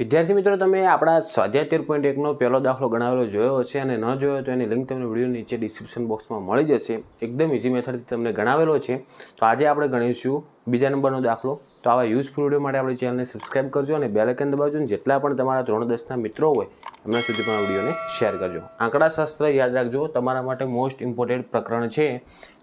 વિદ્યાર્થી મિત્રો, તમે આપણા સ્વાધ્યાય તેર પોઈન્ટ એકનો પહેલો દાખલો ગણાવેલો જોયો છે અને ન જોયો તો એની લિંક તમને વીડિયો નીચે ડિસ્ક્રિપ્શન બોક્સમાં મળી જશે. એકદમ ઇઝી મેથડથી તમને ગણાવેલો છે. તો આજે આપણે ગણીશું બીજા નંબરનો દાખલો. તો આવા યુઝફુલ વીડિયો માટે આપણી ચેનલને સબસ્ક્રાઇબ કરજો અને બેલેકન દબાવજો અને જેટલા પણ તમારા ધોરણ દસના મિત્રો હોય, એમના સુધી પણ આ વિડીયોને શેર કરજો. આંકડાશાસ્ત્ર યાદ રાખજો, તમારા માટે મોસ્ટ ઇમ્પોર્ટન્ટ પ્રકરણ છે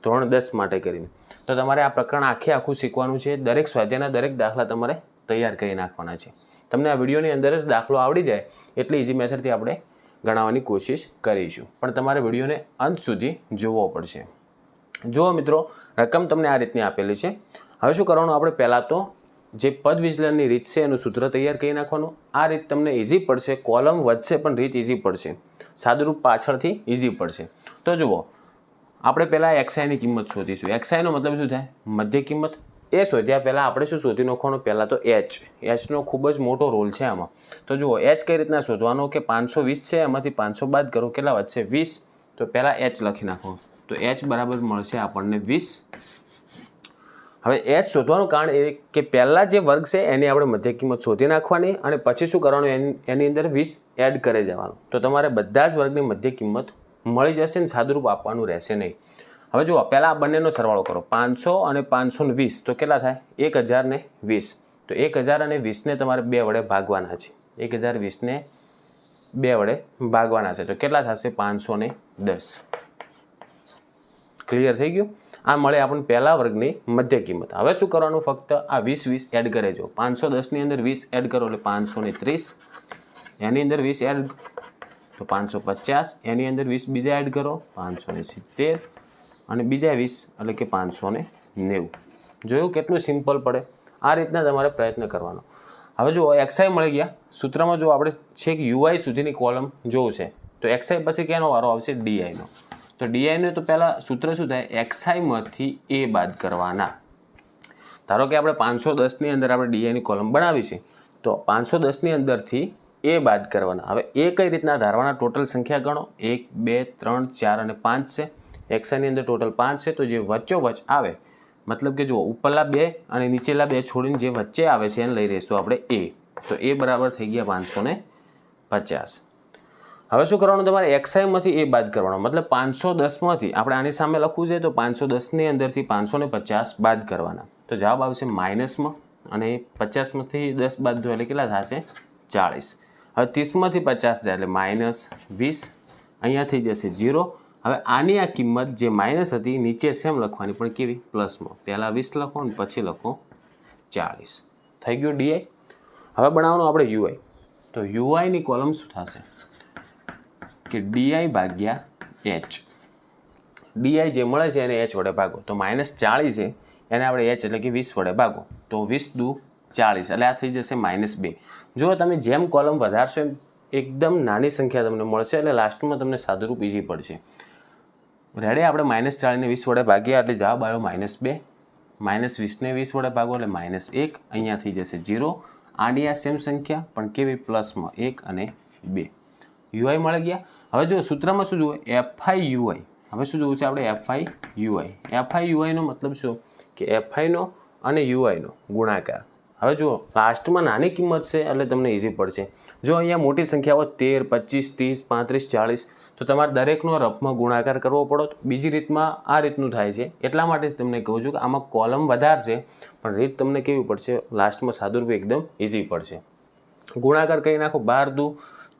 ધોરણ દસ માટે કરીને. તો તમારે આ પ્રકરણ આખે આખું શીખવાનું છે. દરેક સ્વાધ્યાયના દરેક દાખલા તમારે તૈયાર કરી નાખવાના છે. તમને આ વિડીયોની અંદર જ દાખલો આવડી જાય એટલી ઇઝી મેથડથી આપણે ગણાવવાની કોશિશ કરીશું. પણ તમારે વિડીયોને અંત સુધી જોવો પડશે. જુઓ મિત્રો, રકમ તમને આ રીતની આપેલી છે. હવે શું કરવાનું? આપણે પહેલાં તો જે પદ વિચલનની રીત છે એનું સૂત્ર તૈયાર કરી નાખવાનું. આ રીત તમને ઇઝી પડશે. કોલમ વધશે પણ રીત ઇઝી પડશે. સાદુરૂપ પાછળથી ઇઝી પડશે. તો જુઓ, આપણે પહેલાં એક્સઆઈની કિંમત શોધીશું. એક્સઆઈનો મતલબ શું થાય? મધ્ય કિંમત. એ શોધ્યા પહેલાં આપણે શું શોધી નાખવાનું? પહેલાં તો એચ એચનો ખૂબ જ મોટો રોલ છે આમાં. તો જુઓ એચ કઈ રીતના શોધવાનો કે પાંચસો વીસ છે? એમાંથી પાંચસો બાદ કરો, કેટલા વધશે? વીસ. તો પહેલાં એચ લખી નાખો તો એચ બરાબર મળશે આપણને વીસ. હવે એચ શોધવાનું કારણ એ કે પહેલાં જે વર્ગ છે, એની આપણે મધ્ય કિંમત શોધી નાખવાની અને પછી શું કરવાનું? એની અંદર વીસ એડ કરી જવાનું. તો તમારે બધા જ વર્ગની મધ્ય કિંમત મળી જશે ને સાદુરૂપ આપવાનું રહેશે નહીં. હવે જુઓ, પહેલાં આ બંનેનો સરવાળો કરો. પાંચસો અને પાંચસો ને વીસ, તો કેટલા થાય? એક હજાર ને વીસ. તો એક હજાર અને વીસને તમારે બે વડે ભાગવાના છે. એક હજાર વીસને બે વડે ભાગવાના છે. તો કેટલા થશે? પાંચસો દસ. ક્લિયર થઈ ગયું? આ મળે આપણને પહેલા વર્ગની મધ્ય કિંમત. હવે શું કરવાનું? ફક્ત આ વીસ વીસ એડ કરે જો. પાંચસો દસની અંદર વીસ એડ કરો એટલે પાંચસો ત્રીસ. એની અંદર વીસ એડ તો પાંચસો પચાસ. એની અંદર વીસ બીજા એડ કરો. પાંચસો સિત્તેર. અને બીજા વીસ, એટલે કે પાંચસો ને નેવું. જોયું? કેટલું સિમ્પલ પડે. આ રીતના તમારે પ્રયત્ન કરવાનો. હવે જો એક્સઆઈ મળી ગયા. સૂત્રમાં જો આપણે છેક યુઆઈ સુધીની કોલમ જોવું છે. તો એક્સઆઈ પછી ક્યાંનો વારો આવશે? ડીઆઈનો તો ડીઆઈનો તો પહેલાં સૂત્ર શું થાય? એક્સઆઈમાંથી એ બાદ કરવાના. ધારો કે આપણે પાંચસો દસની અંદર આપણે ડીઆઈની કોલમ બનાવી છે, તો પાંચસો દસની અંદરથી એ બાદ કરવાના. હવે એ કઈ રીતના? ધારવાના ટોટલ સંખ્યા ગણો. એક, બે, ત્રણ, ચાર અને પાંચ છે. એક્સઆઈની અંદર ટોટલ પાંચ છે, તો જે વચ્ચોવચ આવે, મતલબ કે જુઓ, ઉપરલા બે અને નીચેલા બે છોડીને જે વચ્ચે આવે છે એને લઈ રહીશું આપણે એ તો એ બરાબર થઈ ગયા પાંચસો પચાસ. હવે શું કરવાનું? તમારે એક્સઆઈમાંથી એ બાદ કરવાનો. મતલબ પાંચસો દસમાંથી, આપણે આની સામે લખવું છે, તો પાંચસો દસની અંદરથી પાંચસો ને પચાસ બાદ કરવાના. તો જવાબ આવશે માઇનસમાં અને પચાસમાંથી દસ બાદ જો એટલે કેટલા થશે? ચાળીસ. હવે ત્રીસમાંથી પચાસ જાય, એટલે માઇનસ વીસ. અહીંયા થઈ જશે જીરો હવે આની આ કિંમત જે માઇનસ હતી, નીચે સેમ લખવાની પણ કેવી? પ્લસમાં પહેલાં વીસ લખો અને પછી લખો ચાળીસ. થઈ ગયું ડીઆઈ હવે બનાવવાનું આપણે યુઆઈ. તો યુઆઈની કોલમ શું થશે? કે ડીઆઈ ભાગ્યા એચ. ડીઆઈ જે મળે છે એને એચ વડે ભાગો. તો માઇનસ ચાળીસ છે, એને આપણે એચ એટલે કે વીસ વડે ભાગો. તો વીસ દુ ચાળીસ, એટલે આ થઈ જશે માઇનસ બે. જો તમે જેમ કોલમ વધારશો એમ, એકદમ નાની સંખ્યા તમને મળશે, એટલે લાસ્ટમાં તમને સાદુરૂપ ઇઝી પડશે. રેડી આપણે માઇનસ ચાળીસને વીસ વડે ભાગીએ, એટલે જવાબ આવ્યો માઇનસ બે. માઇનસ વીસને વીસ વડે ભાગો, એટલે માઇનસ એક. અહીંયા થઈ જશે જીરો આડી આ સેમ સંખ્યા, પણ કેવી? પ્લસમાં એક અને બે. યુઆઈ મળી ગયા. હવે જો સૂત્રમાં શું જોવું એફઆઈ યુઆઈ હવે શું જોવું છે આપણે? એફઆઈ યુઆઈ એફઆઈ યુઆઈનો મતલબ શું? કે એફઆઈનો અને યુઆઈનો ગુણાકાર. હવે જુઓ લાસ્ટમાં નાની કિંમત છે, એટલે તમને ઇઝી પડશે. જો અહીંયા મોટી સંખ્યાઓ, તેર, પચીસ, ત્રીસ, પાંત્રીસ, ચાળીસ તો તમારે દરેકનો રફમાં ગુણાકાર કરવો પડો. બીજી રીતમાં આ રીતનું થાય છે. એટલા માટે જ તમને કહું છું કે આમાં કોલમ વધારશે, પણ રીત તમને કેવી પડશે? લાસ્ટમાં સાદુરૂપે એકદમ ઇઝી પડશે. ગુણાકાર કરી નાખો બાર દુ,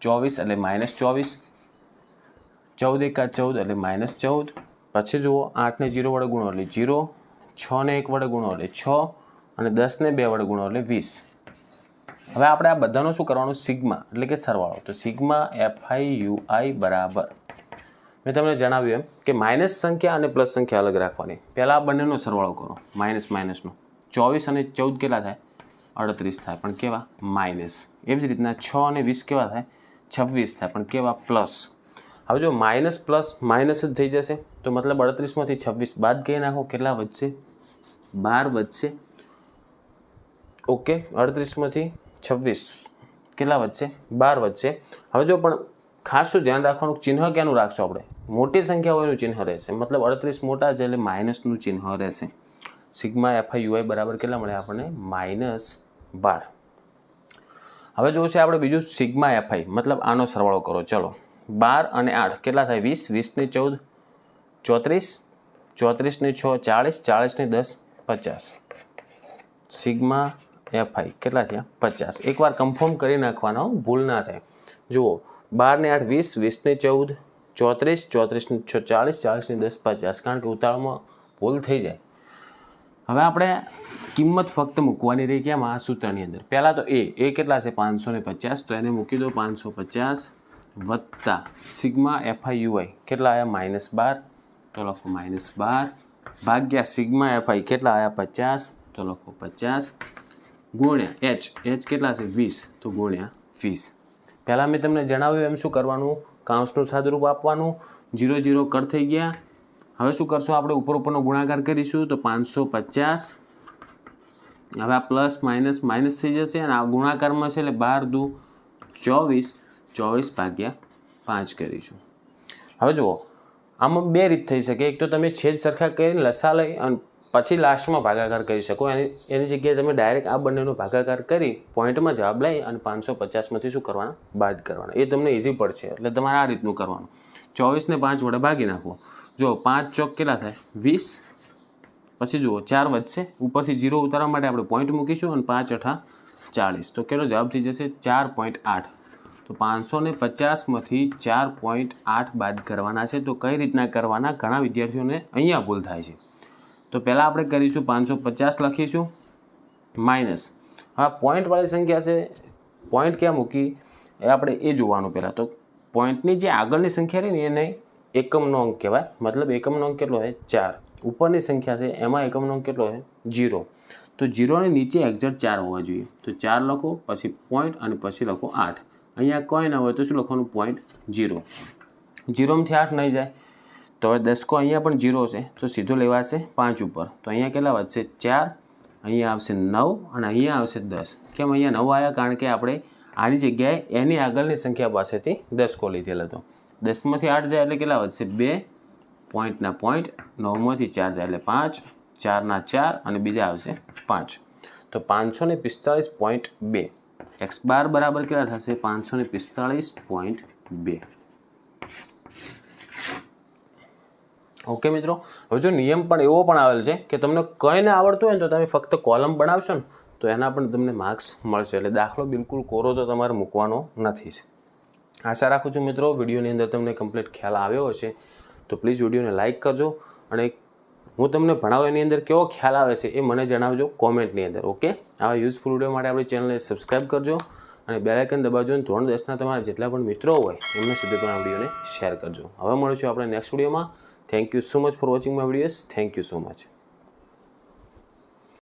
ચોવીસ એટલે માઇનસ ચોવીસ. ચૌદ એકા ચૌદ એટલે માઇનસ ચૌદ. પછી જુઓ આઠને જીરો વડે ગુણો એટલે જીરો છને એક વડે ગુણો એટલે છ, અને દસને બે વડે ગુણો એટલે વીસ. હવે આપણે આ બધાનો શું કરવાનું? સિગ્મા, એટલે કે સરવાળો. તો સિગ્મા એફઆઈ યુઆઈ બરાબર. મેં તમને જણાવ્યું એમ કે માઇનસ સંખ્યા અને પ્લસ સંખ્યા અલગ રાખવાની. પહેલાં આ બંનેનો સરવાળો કરો. માઇનસ માઇનસનો. ચોવીસ અને ચૌદ કેટલા થાય? અડત્રીસ થાય. પણ કેવા? માઇનસ. એવી જ રીતના છ અને વીસ કેવા થાય? છવ્વીસ થાય. પણ કેવા? પ્લસ. હવે જો માઇનસ પ્લસ માઇનસ જ થઈ જશે, તો મતલબ અડત્રીસમાંથી છવ્વીસ બાદ કહી નાખો? કેટલા વધશે? બાર વધશે. ઓકે, અડત્રીસમાંથી છવ્વીસ. કેટલા વચ્ચે બાર વચ્ચે હવે જો પણ ખાસ શું ધ્યાન રાખવાનું ચિહ્ન ક્યાંનું રાખશો આપણે? મોટી સંખ્યા હોય એનું ચિહ્ન રહેશે. મતલબ અડત્રીસ મોટા છે એટલે માઇનસનું ચિહ્ન રહેશે. સિગ્મા એફઆઈ યુઆઈ બરાબર કેટલા મળે આપણને? માઇનસ બાર. હવે જોશે આપણે બીજું સિગ્મા એફઆઈ મતલબ આનો સરવાળો કરો. ચલો. બાર અને આઠ. કેટલા થાય? વીસ. વીસને ચૌદ. ચોત્રીસ. ચોત્રીસને છ, ચાળીસ. ચાળીસને દસ, પચાસ. સિગ્મા એફઆઈ કેટલા થયા? પચાસ. એકવાર કન્ફર્મ કરી નાખવાનો ભૂલ ના થાય. જુઓ બારને આઠ, વીસ વીસને ચૌદ, ચોત્રીસ ચોત્રીસને છ ચાળીસ ચાળીસની દસ, પચાસ. કારણ કે ઉતાળમાં ભૂલ થઈ જાય. હવે આપણે કિંમત ફક્ત મૂકવાની રહી કેમ આ સૂત્રની અંદર? પહેલાં તો એ એ કેટલા છે? પાંચસો ને પચાસ. તો એને મૂકી દો, પાંચસો પચાસ વત્તા સિગ્મા એફઆઈ યુઆઈ. કેટલા આવ્યા માઇનસ બાર. તો લખો માઇનસ બાર. ભાગ્યા સિગ્મા એફઆઈ. કેટલા આવ્યા પચાસ. તો લખો પચાસ. ગુણ્યા એચ એચ કેટલા છે? વીસ. તો ગુણ્યા વીસ. પહેલાં મેં તમને જણાવ્યું એમ શું કરવાનું? કાઉન્સનું સાદુરૂપ આપવાનું. જીરો જીરો કટ થઈ ગયા. હવે શું કરશું? આપણે ઉપર ઉપરનો ગુણાકાર કરીશું તો પાંચસો પચાસ. હવે આ પ્લસ, માઇનસ માઇનસ થઈ જશે અને આ ગુણાકારમાં છે એટલે બાર, દુ, ચોવીસ. ચોવીસ ભાગ્યા પાંચ કરીશું. હવે જુઓ, આમાં બે રીત થઈ શકે. એક તો તમે છેદ સરખા કરીને લસા લઈ અને પછી લાસ્ટમાં ભાગાકાર કરી શકો. એની જગ્યાએ તમે ડાયરેક્ટ આ બંનેનો ભાગાકાર કરી પોઈન્ટમાં જવાબ લઈ અને પાંચસો પચાસમાંથી શું કરવાના? બાદ કરવાના. એ તમને ઇઝી પડશે. એટલે તમારે આ રીતનું કરવાનું. ચોવીસને પાંચ વડે ભાગી નાખો. જો પાંચ ચોક કેટલા થાય? વીસ. પછી જુઓ, ચાર વધશે. ઉપરથી જીરો ઉતારવા માટે આપણે પોઈન્ટ મૂકીશું અને પાંચ અઠા ચાળીસ. તો કેટલો જવાબ થઈ જશે? ચાર પોઈન્ટ આઠ. તો પાંચસો ને પચાસમાંથી ચાર પોઈન્ટ આઠ બાદ કરવાના છે. તો કઈ રીતના કરવાના? ઘણા વિદ્યાર્થીઓને અહીંયા ભૂલ થાય છે. તો પહેલાં આપણે કરીશું પાંચસો પચાસ લખીશું. માઇનસ. હા પોઈન્ટવાળી સંખ્યા છે. પોઈન્ટ ક્યાં મૂકી? એ આપણે એ જોવાનું પહેલાં. તો પોઈન્ટની જે આગળની સંખ્યા રહી ને એને એકમનો અંક કહેવાય. મતલબ એકમનો અંક કેટલો હોય? ચાર. ઉપરની સંખ્યા છે, એમાં એકમનો અંક કેટલો હોય? જીરો તો જીરોની નીચે એક્ઝેક્ટ ચાર હોવા જોઈએ. તો ચાર લખો, પછી પોઈન્ટ અને પછી લખો આઠ. અહીંયા કોઈ ના હોય તો શું લખવાનું? પોઈન્ટ જીરો જીરોમાંથી આઠ નહીં જાય. તો હવે દસકો અહીંયા પણ જીરો છે. તો સીધો લેવાશે પાંચ ઉપર. તો અહીંયા કેટલા વધશે? ચાર. અહીંયા આવશે નવ અને અહીંયા આવશે દસ. કેમ અહીંયા નવ આવ્યા? કારણ કે આપણે આની જગ્યાએ એની આગળની સંખ્યા પાસેથી દસકો લીધેલ હતો. દસમાંથી આઠ જાય એટલે કેટલા વધશે? બે પોઈન્ટના પોઈન્ટ નવમાંથી ચાર જાય એટલે પાંચ. ચારના ચાર અને બીજા આવશે પાંચ. તો પાંચસો ને પિસ્તાળીસ પોઈન્ટ બે. એક્સ બાર બરાબર કેટલા થશે? પાંચસો ને પિસ્તાળીસ પોઈન્ટ બે. ઓકે મિત્રો? હવે જો નિયમ પણ એવો પણ આવેલ છે કે તમને કંઈ ના આવડતું હોય ને તો તમે ફક્ત કોલમ બનાવશો ને, તો એના પણ તમને માર્ક્સ મળશે. એટલે દાખલો બિલકુલ કોરો તો તમારે મૂકવાનો નથી જ. આશા રાખું છું મિત્રો, વિડીયોની અંદર તમને કમ્પ્લીટ ખ્યાલ આવ્યો હશે. તો પ્લીઝ વિડીયોને લાઇક કરજો અને હું તમને ભણાવું એની અંદર કેવો ખ્યાલ આવે છે એ મને જણાવજો કોમેન્ટની અંદર, ઓકે? આવા યુઝફુલ વીડિયો માટે આપણી ચેનલને સબસ્ક્રાઈબ કરજો અને બેલાઇકન દબાવજો અને ધોરણ દસના તમારા જેટલા પણ મિત્રો હોય એમને સુધી પણ આ વિડીયોને શેર કરજો. હવે મળીશું આપણે નેક્સ્ટ વિડીયોમાં Thank you so much for watching my videos. Thank you so much.